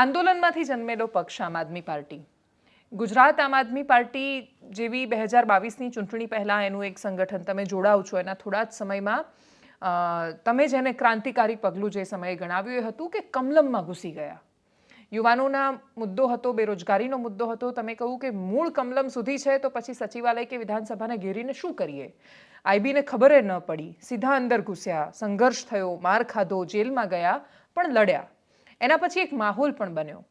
આંદોલનમાંથી જન્મેલો પક્ષ આમ આદમી પાર્ટી. ગુજરાત આમ આદમી પાર્ટી જેવી બે હજાર બાવીસની ચૂંટણી પહેલાં એનું એક સંગઠન તમે જોડાવ છો, એના થોડા જ સમયમાં તમે જેને ક્રાંતિકારી પગલું જે સમયે ગણાવ્યું એ હતું કે કમલમમાં ઘૂસી ગયા. યુવાનોના મુદ્દો હતો, બેરોજગારીનો મુદ્દો હતો, તમે કહ્યું કે મૂળ કમલમ સુધી છે તો પછી સચિવાલય કે વિધાનસભાને ઘેરીને શું કરીએ? આઈબીને ખબર ન પડી, સીધા અંદર ઘૂસ્યા, સંઘર્ષ થયો, માર ખાધો, જેલમાં ગયા, પણ લડ્યા. એના પછી એક માહોલ પણ બન્યો.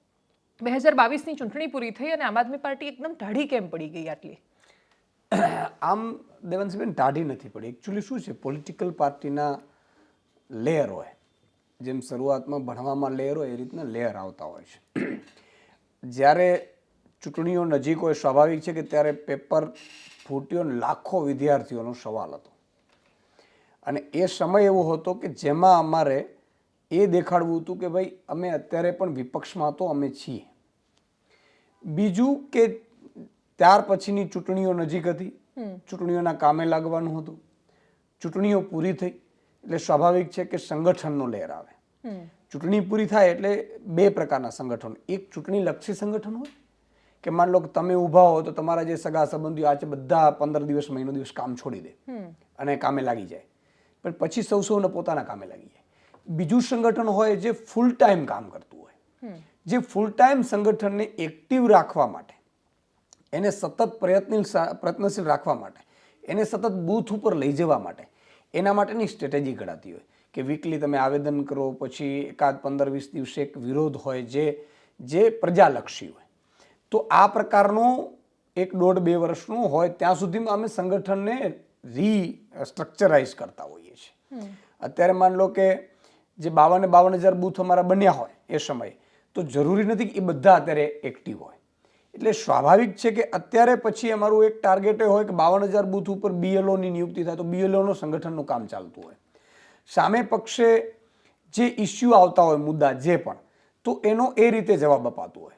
બે હજાર બાવીસની ચૂંટણી પૂરી થઈ અને આમ આદમી પાર્ટી એકદમ ઢાઢી કેમ પડી ગઈ આટલી? આમ દેવંશબેન ટાઢી નથી પડી. એકચ્યુઅલી શું છે? પોલિટિકલ પાર્ટીના લેયર હોય. જેમ શરૂઆતમાં ભણવામાં લેયર હોય, એ રીતના લેયર આવતા હોય છે. જ્યારે ચૂંટણીઓ નજીક હોય, સ્વાભાવિક છે કે ત્યારે પેપર ફૂટ્યો લાખો વિદ્યાર્થીઓનો સવાલ હતો. અને એ સમય એવો હતો કે જેમાં અમારે એ દેખાડવું હતું કે ભાઈ અમે અત્યારે પણ વિપક્ષમાં તો અમે છીએ. બીજું કે ત્યાર પછીની ચૂંટણીઓ નજીક હતી. ચૂંટણીઓના કામે લાગવાનું હતું. ચૂંટણીઓ પૂરી થઈ. એટલે સ્વાભાવિક છે કે સંગઠનનો લહેર આવે. ચૂંટણી પૂરી થાય એટલે બે પ્રકારના સંગઠનો. એક ચૂંટણીલક્ષી સંગઠન હોય કે માન લો કે તમે ઊભા હો તો તમારા જે સગા સંબંધીઓ આજે બધા પંદર દિવસ મહિનો દિવસ કામ છોડી દે. અને કામે લાગી જાય. પણ પછી સૌ સૌને પોતાના કામે લાગી જાય. બીજું સંગઠન હોય જે ફૂલ ટાઈમ કામ કરતું હોય. જે ફૂલ ટાઈમ સંગઠનને એક્ટિવ રાખવા માટે એને સતત પ્રયત્નશીલ પ્રયત્નશીલ રાખવા માટે એને સતત બૂથ ઉપર લઈ જવા માટે એના માટેની સ્ટ્રેટેજી ઘડાતી હોય. કે વીકલી તમે આવેદન કરો પછી એકાદ પંદર વીસ દિવસે એક વિરોધ હોય જે જે પ્રજાલક્ષી હોય. તો આ પ્રકારનું એક દોઢ બે વર્ષનું હોય ત્યાં સુધીમાં અમે સંગઠનને રી સ્ટ્રક્ચરાઇઝ કરતા હોઈએ છીએ. અત્યારે માન લો કે જે બાવન બાવન હજાર બૂથ અમારા બન્યા હોય એ સમયે, તો જરૂરી નથી કે એ બધા અત્યારે એક્ટિવ હોય. એટલે સ્વાભાવિક છે કે અત્યારે પછી અમારું એક ટાર્ગેટ એ હોય કે બાવન હજાર બૂથ ઉપર બીએલઓની નિયુક્તિ થાય, તો બીએલઓનો સંગઠનનું કામ ચાલતું હોય. સામે પક્ષે જે ઇસ્યુ આવતા હોય, મુદ્દા જે પણ, તો એનો એ રીતે જવાબ અપાતો હોય.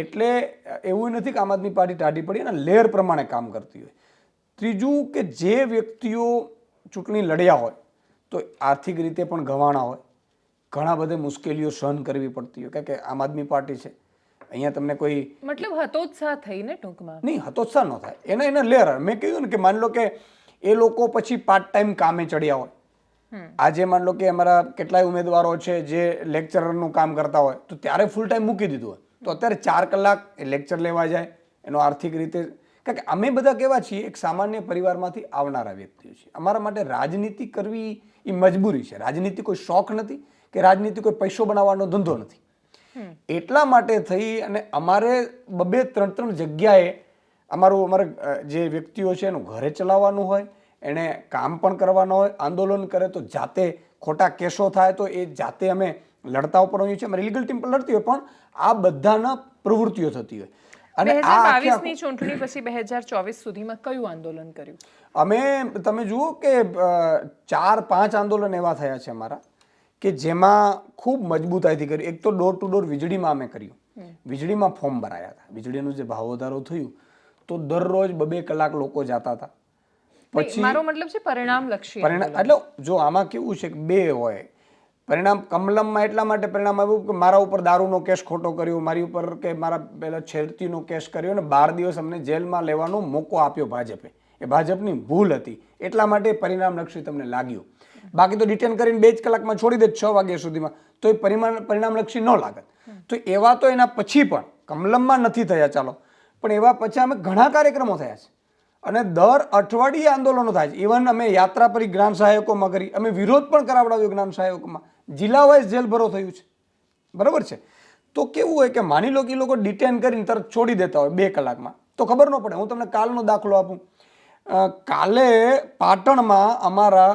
એટલે એવું નથી કે આમ આદમી પાર્ટી ટાઢી પડી અને લેયર પ્રમાણે કામ કરતી હોય. ત્રીજું કે જે વ્યક્તિઓ ચૂંટણી લડ્યા હોય તો આર્થિક રીતે પણ ગવાણા હોય. ઘણા બધે મુશ્કેલીઓ સહન કરવી પડતી હોય. કે આમ આદમી પાર્ટી છે. અહીંયા તમને કોઈ મતલબ હતોત્સાહ થઈને ટૂંકમાં. નહીં હતોત્સાહ ન થાય. એના એના લેર મેં કહ્યું ને કે માન લો કે એ લોકો પછી પાર્ટ ટાઈમ કામે ચડ્યા હોય. આજે માની લો કે અમારા કેટલાય ઉમેદવારો છે જે લેક્ચરરનું કામ કરતા હોય તો ત્યારે ફૂલ ટાઈમ મૂકી દીધું હોય. તો અત્યારે ચાર કલાક લેક્ચર લેવા જાય. એનો આર્થિક રીતે કારણ કે અમે બધા કેવા છીએ એક સામાન્ય પરિવારમાંથી આવનારા વ્યક્તિઓ છીએ. અમારા માટે રાજનીતિ કરવી એ મજબૂરી છે. રાજનીતિ કોઈ શોખ નથી કે રાજનીતિ કોઈ પૈસો બનાવવાનો ધંધો નથી. એટલા માટે થઈ અને અમારે બબે ત્રણ ત્રણ જગ્યાએ અમારું અમારે જે વ્યક્તિઓ છે એનું ઘરે ચલાવવાનું હોય એને કામ પણ કરવાનું હોય આંદોલન કરે તો જાતે ખોટા કેસો થાય તો એ જાતે અમે લડતા પણ હોઈએ છીએ. અમારી લીગલ ટીમ પણ લડતી હોય પણ આ બધાના પ્રવૃત્તિઓ થતી હોય. અને બાવીસની ચૂંટણી પછી બે હજાર ચોવીસ સુધીમાં કયું આંદોલન કર્યું? અમે તમે જુઓ કે ચાર પાંચ આંદોલન એવા થયા છે અમારા કે જેમાં ખૂબ મજબૂતાઈથી કર્યું. એક તો ડોર ટુ ડોર વીજળીમાં અમે કર્યું. વીજળીમાં ફોર્મ ભરાયા હતા. વીજળીનું જે ભાવ વધારો થયું તો દરરોજ બબે કલાક લોકો જતા હતા. પછી મારો મતલબ છે પરિણામ લક્ષી પરિણામ એટલે જો આમાં કેવું છે કે બે હોય પરિણામ કમલમમાં એટલા માટે પરિણામ આવ્યું કે મારા ઉપર દારૂનો કેસ ખોટો કર્યો, મારી ઉપર કે મારા પેલા છેડતીનો કેસ કર્યો અને બાર દિવસ અમને જેલમાં લેવાનો મોકો આપ્યો ભાજપે. એ ભાજપની ભૂલ હતી. એટલા માટે પરિણામલક્ષી તમને લાગ્યું. બાકી તો ડિટેન કરીને બે જ કલાકમાં છોડી દે છ વાગ્યા સુધીમાં. તો એ પરિણામ પરિણામલક્ષી ન લાગત. તો એવા તો એના પછી પણ કમલમમાં નથી થયા ચાલો. પણ એવા પછી અમે ઘણા કાર્યક્રમો થયા છે. અને દર અઠવાડિયે આંદોલનો થાય છે. ઇવન અમે યાત્રા પરી જ્ઞાન સહાયકોમાં કરી અમે વિરોધ પણ કરાવડાવ્યો જ્ઞાન સહાયકોમાં. જિલ્લા વાઇઝ જેલ ભરો થયું છે. બરાબર છે? તો કેવું હોય કે માની લો કે એ લોકો ડિટેન કરીને તરત છોડી દેતા હોય બે કલાકમાં. તો ખબર ન પડે હું તમને કાલનો દાખલો આપું. કાલે પાટણમાં અમારા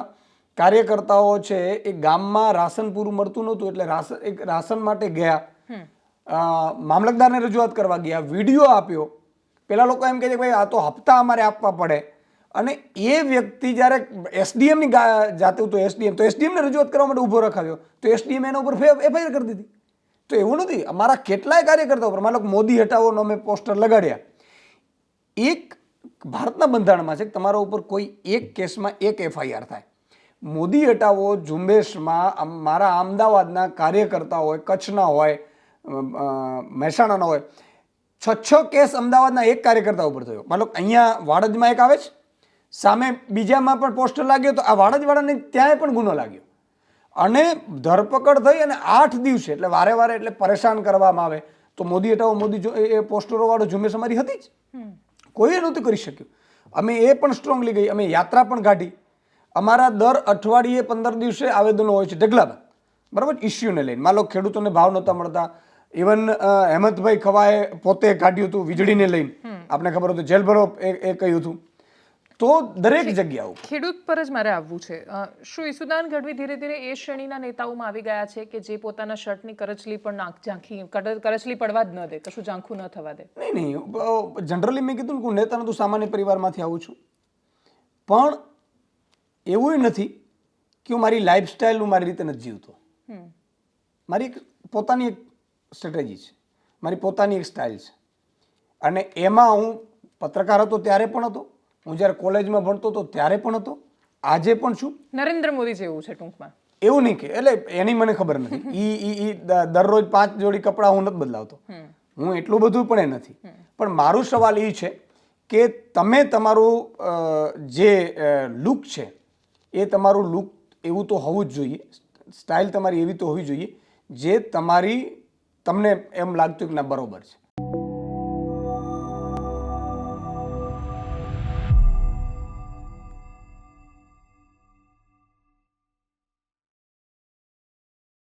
કાર્યકર્તાઓ છે એ ગામમાં રાશન પૂરું મળતું નહોતું એટલે રાશન એક રાશન માટે ગયા. મામલતદારને રજૂઆત કરવા ગયા વીડિયો આપ્યો. પેલા લોકો એમ કહે છે કે ભાઈ આ તો હપ્તા અમારે આપવા પડે. અને એ વ્યક્તિ જ્યારે એસડીએમની જાતે તો એસડીએમ તો એસડીએમને રજૂઆત કરવા માટે ઊભો રખાવ્યો તો એસડીએમ એના ઉપર એફઆઈઆર કરી દીધી. તો એવું નથી, અમારા કેટલાય કાર્યકર્તાઓ ઉપર માનો મોદી હટાવોનો અમે પોસ્ટર લગાડ્યા. એક ભારતના બંધારણમાં છે કે તમારા ઉપર કોઈ એક કેસમાં એક એફઆઈઆર થાય. મોદી હટાવો, ઝુંબેશમાં મારા અમદાવાદના કાર્યકર્તા હોય, કચ્છના હોય મહેસાણાના હોય છ છ કેસ અમદાવાદના એક કાર્યકર્તા ઉપર થયો. મતલબ અહીંયા વાડજમાં એક આવે છે સામે બીજામાં પણ પોસ્ટર લાગ્યો તો આ વાડજવાળાને ત્યાંય પણ ગુનો લાગ્યો. અને ધરપકડ થઈ અને આઠ દિવસે એટલે વારે વારે એટલે પરેશાન કરવામાં આવે. તો મોદી હટાવો મોદી એ- પોસ્ટરોવાળો ઝુંબેશ અમારી હતી જ. કોઈએ નહોતું કરી શક્યું. અમે એ પણ સ્ટ્રોંગલી ગઈ અમે યાત્રા પણ કાઢી. અમારા દર અઠવાડિયે પંદર દિવસે આવેદનો હોય છે ઢગલામાં. બરાબર? ઇસ્યુને લઈને. માલો ખેડૂતોને ભાવ નહોતા મળતા. ઇવન હેમંતભાઈ ખવાએ પોતે કાઢ્યું હતું વીજળીને લઈને. આપણે ખબર હતું જેલ ભરો એ એ કહ્યું હતું. તો દરેક જગ્યા ઉપર ખેડૂત પર જ મારે આવવું છે. શું ઈસુદાન ગઢવી ધીરે ધીરે એ શ્રેણીના નેતાઓમાં આવી ગયા છે કે જે પોતાના શર્ટની કરચલી પણ નાક ઝાંખી કરચલી પડવા જ ન દે કશું ઝાંખું ન થવા દે? નહીં નહીં. જનરલી મેં કીધું કે હું નેતા તો સામાન્ય પરિવારમાંથી આવું છું. પણ એવું નથી કે હું મારી લાઈફસ્ટાઈલ હું મારી રીતે નથી જીવતો. મારી એક પોતાની એક સ્ટ્રેટેજી છે. મારી પોતાની એક સ્ટાઇલ છે. અને એમાં હું પત્રકાર હતો ત્યારે પણ હતો. હું જ્યારે કોલેજમાં ભણતો હતો ત્યારે પણ હતો આજે પણ છું. નરેન્દ્ર મોદી જેવું છે ટૂંકમાં. એવું નહીં કે એટલે એની મને ખબર નથી. ઈ ઈ દરરોજ પાંચ જોડી કપડાં હું નથી બદલાવતો. હું એટલું બધું પણ એ નથી. પણ મારું સવાલ એ છે કે તમે તમારું જે લુક છે એ તમારું લુક એવું તો હોવું જ જોઈએ. સ્ટાઇલ તમારી એવી તો હોવી જોઈએ જે તમારી તમને એમ લાગતું કે ના બરોબર છે.